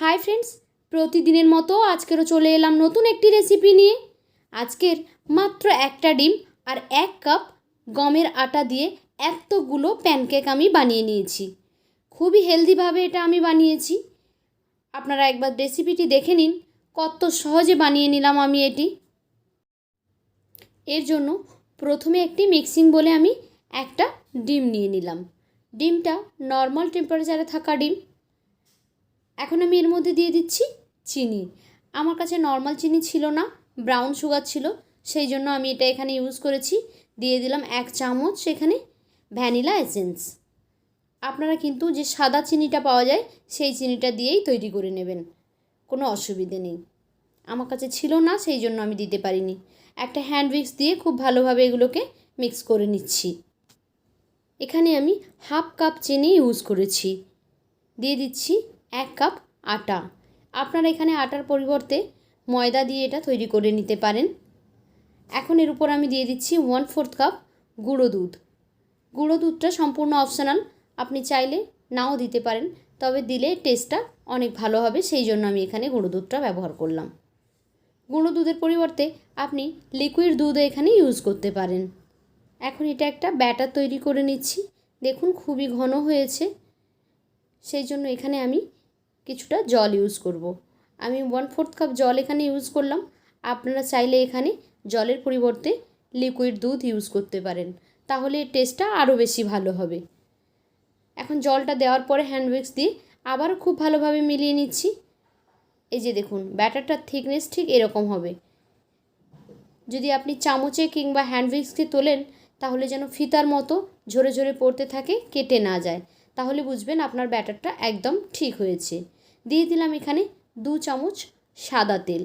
Hi friends, প্রতিদিনের মতো আজকেরও চলে এলাম নতুন একটি রেসিপি নিয়ে। আজকের মাত্র একটা ডিম আর এক কাপ গমের আটা দিয়ে এতগুলো প্যানকেক আমি বানিয়ে নিয়েছি। খুবই হেলদিভাবে এটা আমি বানিয়েছি। আপনারা একবার রেসিপিটি দেখে নিন, কত সহজে বানিয়ে নিলাম আমি এটি। এর জন্য প্রথমে একটি মিক্সিং বলে আমি একটা ডিম নিয়ে নিলাম। ডিমটা নর্মাল টেম্পারেচারে থাকা ডিম। এখন আমি এর মধ্যে দিয়ে দিচ্ছি চিনি। আমার কাছে নর্মাল চিনি ছিল না ব্রাউন সুগার ছিল, সেই জন্য আমি এটা এখানে ইউজ করেছি। দিয়ে দিলাম এক চামচ সেখানে ভ্যানিলা এসেন্স আপনারা কিন্তু যে সাদা চিনিটা পাওয়া যায়, সেই চিনিটা দিয়েই তৈরি করে নেবেন। কোনো অসুবিধে নেই। আমার কাছে ছিল না, সেই জন্য আমি দিতে পারিনি। একটা হ্যান্ড উইক্স দিয়ে খুব ভালোভাবে এগুলোকে মিক্স করে নিচ্ছি। এখানে আমি হাফ কাপ চিনি ইউজ করেছি। দিয়ে দিচ্ছি এক কাপ আটা। আপনারা এখানে আটার পরিবর্তে ময়দা দিয়ে এটা তৈরি করে নিতে পারেন। এখন এর উপর আমি দিয়ে দিচ্ছি ওয়ান ফোর্থ কাপ গুঁড়ো দুধ। গুঁড়ো দুধটা সম্পূর্ণ অপশনাল আপনি চাইলে নাও দিতে পারেন, তবে দিলে টেস্টটা অনেক ভালো হবে, সেই জন্য আমি এখানে গুঁড়ো দুধটা ব্যবহার করলাম। গুঁড়ো দুধের পরিবর্তে আপনি লিকুইড দুধও এখানে ইউজ করতে পারেন। এখন এটা একটা ব্যাটার তৈরি করে নিচ্ছি। দেখুন খুবই ঘন হয়েছে। সেই জন্য এখানে আমি কিছুটা জল ইউজ করব। আমি ওয়ান ফোর্থ কাপ জল এখানে ইউজ করলাম। আপনারা চাইলে এখানে জলের পরিবর্তে লিকুইড দুধ ইউজ করতে পারেন। তাহলে টেস্টটা আরও বেশি ভালো হবে। এখন জলটা দেওয়ার পরে হ্যান্ড উইক্স দিয়ে আবারও খুব ভালোভাবে মিলিয়ে নিচ্ছি। এই যে দেখুন ব্যাটারটার থিকনেস ঠিক এরকম হবে। যদি আপনি চামচে কিংবা হ্যান্ড উইক্সকে তোলেন, তাহলে যেন ফিতার মতো ঝরে ঝরে পড়তে থাকে, কেটে না যায়। তাহলে বুঝবেন আপনার ব্যাটারটা একদম ঠিক হয়েছে। দিয়ে দিলাম এখানে দু চামচ সাদা তেল।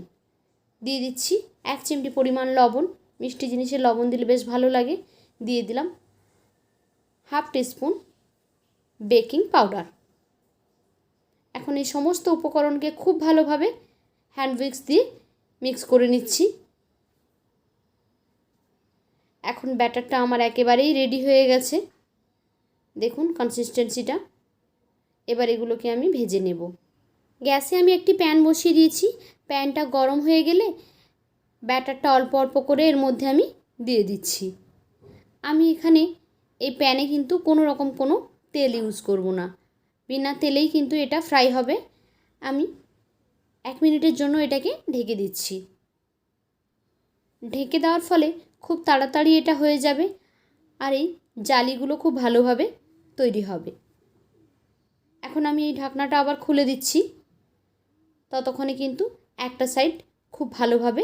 দিয়ে দিচ্ছি এক চিমটি পরিমাণ লবণ। মিষ্টি জিনিসে লবণ দিলে বেশ ভালো লাগে। দিয়ে দিলাম হাফ টিস্পুন বেকিং পাউডার। এখন এই সমস্ত উপকরণকে খুব ভালোভাবে হ্যান্ড উইক্স দিয়ে মিক্স করে নিচ্ছি। এখন ব্যাটারটা আমার একেবারেই রেডি হয়ে গেছে। দেখুন কনসিস্টেন্সিটা এবার এগুলোকে আমি ভেজে নেব। গ্যাসে আমি একটি প্যান বসিয়ে দিয়েছি। প্যানটা গরম হয়ে গেলে ব্যাটারটা অল্প অল্প করে এর মধ্যে আমি দিয়ে দিচ্ছি। আমি এখানে এই প্যানে কিন্তু কোনো রকম কোনো তেল ইউজ করব না। বিনা তেলেই কিন্তু এটা ফ্রাই হবে। আমি এক মিনিটের জন্য এটাকে ঢেকে দিচ্ছি। ঢেকে দেওয়ার ফলে খুব তাড়াতাড়ি এটা হয়ে যাবে আর এই জালিগুলো খুব ভালোভাবে তৈরি হবে। এখন আমি এই ঢাকনাটা আবার খুলে দিচ্ছি। ততক্ষণে কিন্তু একটা সাইড খুব ভালোভাবে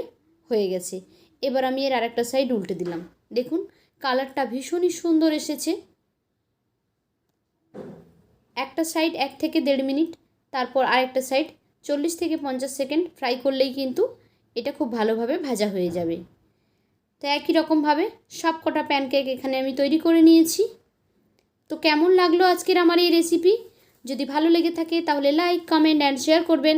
হয়ে গেছে। এবার আমি এর আরেকটা সাইড উল্টে দিলাম। দেখুন কালারটা ভীষণই সুন্দর এসেছে। একটা সাইড এক থেকে দেড় মিনিট, তারপর আরেকটা সাইড চল্লিশ থেকে পঞ্চাশ সেকেন্ড ফ্রাই করলেই কিন্তু এটা খুব ভালোভাবে ভাজা হয়ে যাবে। তো একই রকমভাবে সব কটা প্যানকেক এখানে আমি তৈরি করে নিয়েছি। তো কেমন লাগল আজকের আমার এই রেসিপি যদি ভালো লেগে থাকে তাহলে লাইক কমেন্ট অ্যান্ড শেয়ার করবেন।